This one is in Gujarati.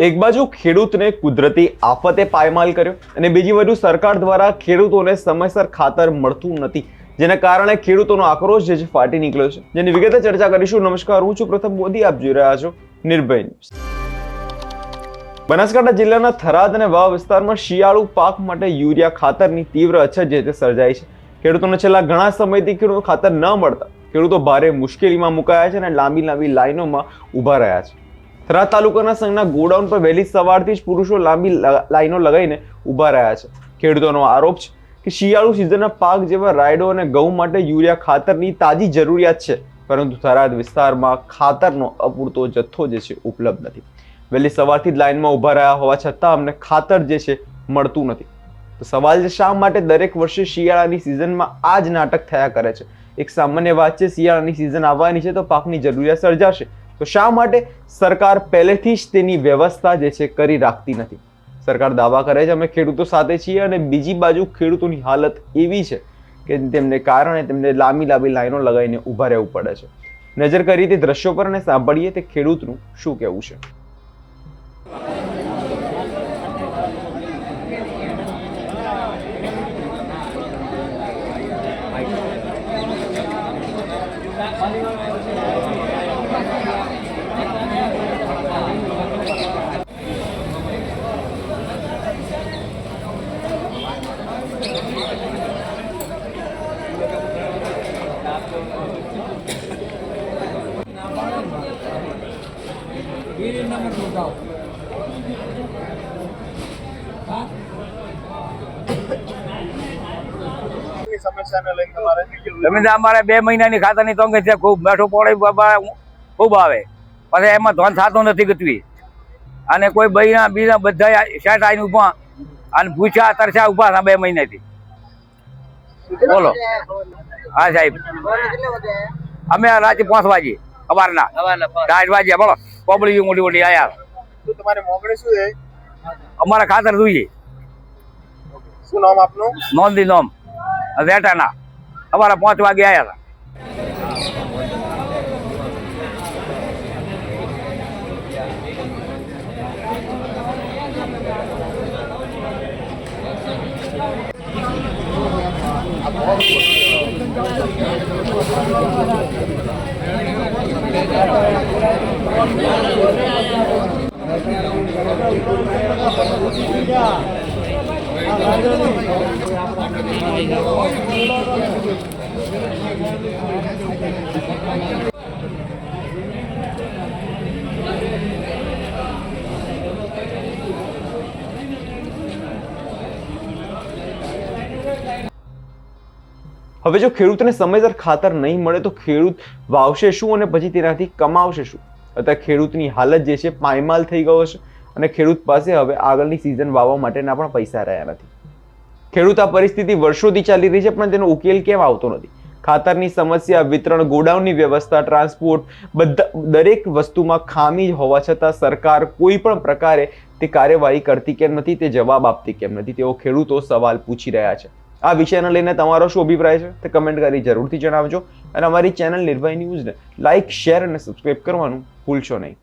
એક બાજુ ખેડૂતને કુદરતી આફતે પાયમાલ કર્યો અને બીજી બાજુ સરકાર દ્વારા ખેડૂતોને સમયસર ખાતર મળતું નથી, જેના કારણે ખેડૂતોનો આક્રોશ જે છે ફાટી નીકળ્યો છે. જેની વિગતે ચર્ચા કરીશું. નમસ્કાર, હું છું પ્રથમ મોદી. આપ જોઈ રહ્યા છો નિર્ભય ન્યૂઝ. બનાસકાંઠા જિલ્લાના થરાદ અને વાવ વિસ્તારમાં શિયાળુ પાક માટે યુરિયા ખાતરની તીવ્ર અછત જે તે સર્જાઈ છે. ખેડૂતોને છેલ્લા ઘણા સમયથી ખેડૂતો ખાતર ન મળતા ખેડૂતો ભારે મુશ્કેલીમાં મુકાયા છે અને લાંબી લાંબી લાઈનોમાં ઊભા રહ્યા છે. થરાદ તાલુકાના સંઘના ગોડાઉન પર વહેલી સવારથી જ પુરુષો લાંબી લાઈનો લગાવીને ઊભા રહ્યા છે. ખેડૂતોનો આરોપ છે કે શિયાળુ સિઝનના પાક જેવા રાયડો અને ઘઉં માટે યુરિયા ખાતરની તાજી જરૂરિયાત છે, પરંતુ થરાદ વિસ્તારમાં ખાતરનો અપૂરતો જથ્થો જે છે ઉપલબ્ધ નથી. વહેલી સવારથી જ લાઈનમાં ઊભા રહ્યા હોવા છતાં અમને ખાતર જે છે મળતું નથી. તો સવાલ છે શા માટે દરેક વર્ષે શિયાળાની સિઝનમાં આ જ નાટક થયા કરે છે? એક સામાન્ય વાત છે શિયાળાની સિઝન આવવાની છે તો પાકની જરૂરિયાત સર્જાશે. તો શા માટે સરકાર પહેલેથી જ તેની વ્યવસ્થા જે છે કરી રાખતી નથી? સરકાર દાવા કરે છે, અમે ખેડૂતો સાથે છીએ અને બીજી બાજુ ખેડૂતોની હાલત એવી છે કે તેમને કારણે તેમને લાંબી લાંબી લાઈનો લગાવીને ઊભા રહેવું પડે છે. નજર કરી તે દ્રશ્યો પર અને સાંભળીએ તે ખેડૂતનું શું કહેવું છે. ની સમસ્યાને લઈને તમારે તમે અમારે બે મહિનાની ખાતાની તંગી છે ખૂબ બેઠું પડે બાબા ખૂબ આવે. પછી એમાં ધન થતું નથી ગતવી. અને કોઈ બહીના બીજા બધા શેઠ આવીને ઊભા. અને પૂછ્યા તરસ્યા ઊભા હતા બે મહિનાથી. બોલો. હા સાહેબ. અમે રાતે પાંચ વાગે. સવારના. આઠ વાગે બોલો. પબ્લિક મોટી મોટી આયા. તો તમારે મોગણી શું છે? અમારે ખાતર જોઈએ. શું નામ આપનું? નોંધી નોમ. વેટાના. અમારા પાંચ વાગે આયા હતા. હવે જો ખેડૂતને સમયસર ખાતર નહીં મળે તો ખેડૂત વાવશે શું અને પછી તેનાથી કમાવશે શું? અત્યારે ખેડૂતની હાલત જે છે પાયમાલ થઈ ગયો છે અને ખેડૂત પાસે હવે આગળની સિઝન વાવવા માટેના પણ પૈસા રહ્યા નથી. ખેડૂત આ પરિસ્થિતિ વર્ષોથી ચાલી રહી છે, પણ તેનો ઉકેલ કેમ આવતો નથી? ખાતરની સમસ્યા, વિતરણ, ગોડાઉનની વ્યવસ્થા ટ્રાન્સપોર્ટ બધા, દરેક વસ્તુમાં ખામી હોવા છતાં સરકાર કોઈ પણ પ્રકારે તે કાર્યવાહી કરતી કેમ નથી, તે જવાબ આપતી કેમ નથી? તેઓ ખેડૂતો સવાલ પૂછી રહ્યા છે. આ વિષયને લઈને તમારો શું અભિપ્રાય છે તે કમેન્ટ કરી જરૂરથી જણાવજો. અને અમારી ચેનલ નિર્ભય ન્યૂઝને લાઇક શેર અને સબસ્ક્રાઇબ કરવાનું ભૂલશો નહીં.